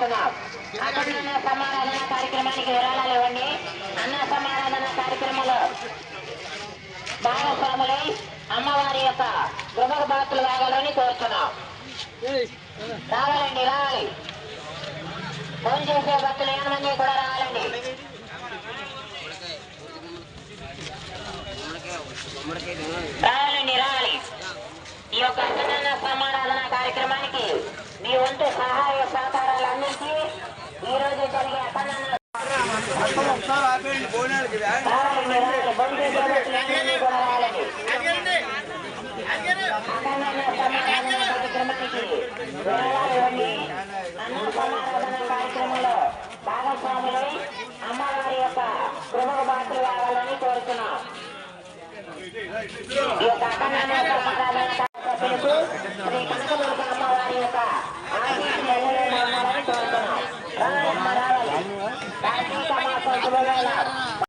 చేస్తున్నాం. అన్న సమారాధన కార్యక్రమానికి విరాళాలు ఇవ్వండి. అన్న సమారాధన కార్యక్రమంలో భాగస్వాములై అమ్మవారి యొక్క గృహ బాతులు కావాలని కోరుతున్నాం రావాలండి రావాలి. ఫోన్ చేసే భక్తులు ఏమంది కూడా రావాలండి. రావాలండి రావాలి. ఈ యొక్క అన్నదాన సమారాధన కార్యక్రమానికి మీ వంతు సహాయం సహకారాలు అందించి ఈ రోజు జరిగే అన్నదాన రావాలండి రావాలి ఫోన్ చేసే భక్తులు ఏమంది కూడా రావాలండి అన్నదాన సమారాధన కార్యక్రమానికి విరాళాలు ఇవ్వండి అన్న సమారాధన కార్యక్రమంలో భాగస్వాములై అమ్మవారి యొక్క ప్రముఖ పాత్ర కావాలని కోరుతున్నాం ఈ యొక్క శ్రీ కనకదుర్గ అమ్మవారి యొక్క ఆశీస్సులు కోరుతున్నాం 好了。